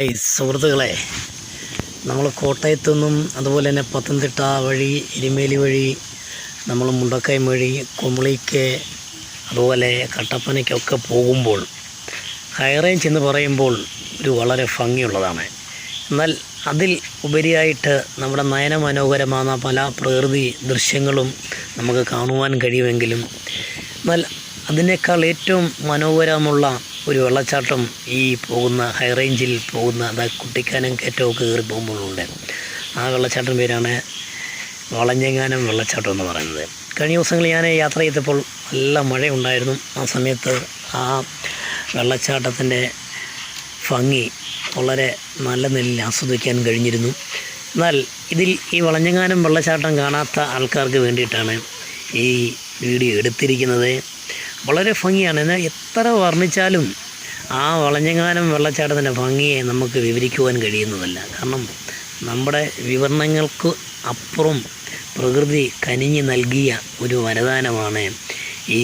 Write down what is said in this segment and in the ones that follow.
ഏയ് സുഹൃത്തുക്കളെ നമ്മൾ കോട്ടയത്തു നിന്നും അതുപോലെ തന്നെ പത്തനംതിട്ട വഴി എരുമേലി വഴി നമ്മൾ മുണ്ടക്കയം വഴി കുമളിക്ക് അതുപോലെ കട്ടപ്പനയ്ക്കൊക്കെ പോകുമ്പോൾ ഹൈറേഞ്ച് എന്ന് പറയുമ്പോൾ ഒരു വളരെ ഭംഗിയുള്ളതാണ്. എന്നാൽ അതിൽ ഉപരിയായിട്ട് നമ്മുടെ നയനമനോഹരമായ പല പ്രകൃതി ദൃശ്യങ്ങളും നമുക്ക് കാണുവാൻ കഴിയുമെങ്കിലും എന്നാൽ അതിനേക്കാൾ ഏറ്റവും മനോഹരമുള്ള ഒരു വെള്ളച്ചാട്ടം ഈ പോകുന്ന ഹൈ റേഞ്ചിൽ പോകുന്ന അതായത് കുട്ടിക്കാനം കയറ്റമൊക്കെ കയറി പോകുമ്പോഴുണ്ട്. ആ വെള്ളച്ചാട്ടം പേരാണ് വളഞ്ഞെങ്ങാനം വെള്ളച്ചാട്ടം എന്ന് പറയുന്നത്. കഴിഞ്ഞ ദിവസങ്ങളിൽ ഞാൻ യാത്ര ചെയ്തപ്പോൾ നല്ല മഴയുണ്ടായിരുന്നു. ആ സമയത്ത് ആ വെള്ളച്ചാട്ടത്തിന്റെ ഭംഗി വളരെ നല്ല നിലയിൽ ആസ്വദിക്കാൻ കഴിഞ്ഞിരുന്നു. എന്നാൽ ഇതിൽ ഈ വളഞ്ഞെങ്ങാനം വെള്ളച്ചാട്ടം കാണാത്ത ആൾക്കാർക്ക് വേണ്ടിയിട്ടാണ് ഈ വീഡിയോ എടുത്തിരിക്കുന്നത്. വളരെ ഭംഗിയാണ്. എന്നാൽ എത്ര വർണിച്ചാലും ആ വളഞ്ഞങ്ങാനം വെള്ളച്ചാട്ടത്തിന്റെ ഭംഗിയെ നമുക്ക് വിവരിക്കുവാൻ കഴിയുന്നതല്ല. കാരണം നമ്മുടെ വിവരണങ്ങൾക്ക് അപ്പുറം പ്രകൃതി കനിഞ്ഞു നൽകിയ ഒരു വരദാനമാണ് ഈ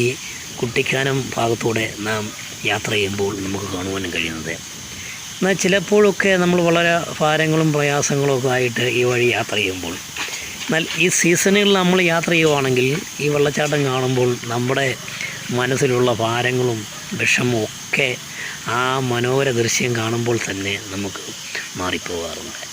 കുട്ടിക്കാനം ഭാഗത്തൂടെ നാം യാത്ര ചെയ്യുമ്പോൾ നമുക്ക് കാണുവാനും കഴിയുന്നത്. എന്നാൽ ചിലപ്പോഴൊക്കെ നമ്മൾ വളരെ ഭാരങ്ങളും പ്രയാസങ്ങളും ഒക്കെ ആയിട്ട് ഈ വഴി യാത്ര ചെയ്യുമ്പോൾ എന്നാൽ ഈ സീസണിൽ നമ്മൾ യാത്ര ചെയ്യുവാണെങ്കിൽ ഈ വെള്ളച്ചാട്ടം കാണുമ്പോൾ നമ്മുടെ മനസ്സിലുള്ള ഭാരങ്ങളും വിഷമവും ഒക്കെ ആ മനോഹര ദൃശ്യം കാണുമ്പോൾ തന്നെ നമുക്ക് മാറിപ്പോകാറുണ്ട്.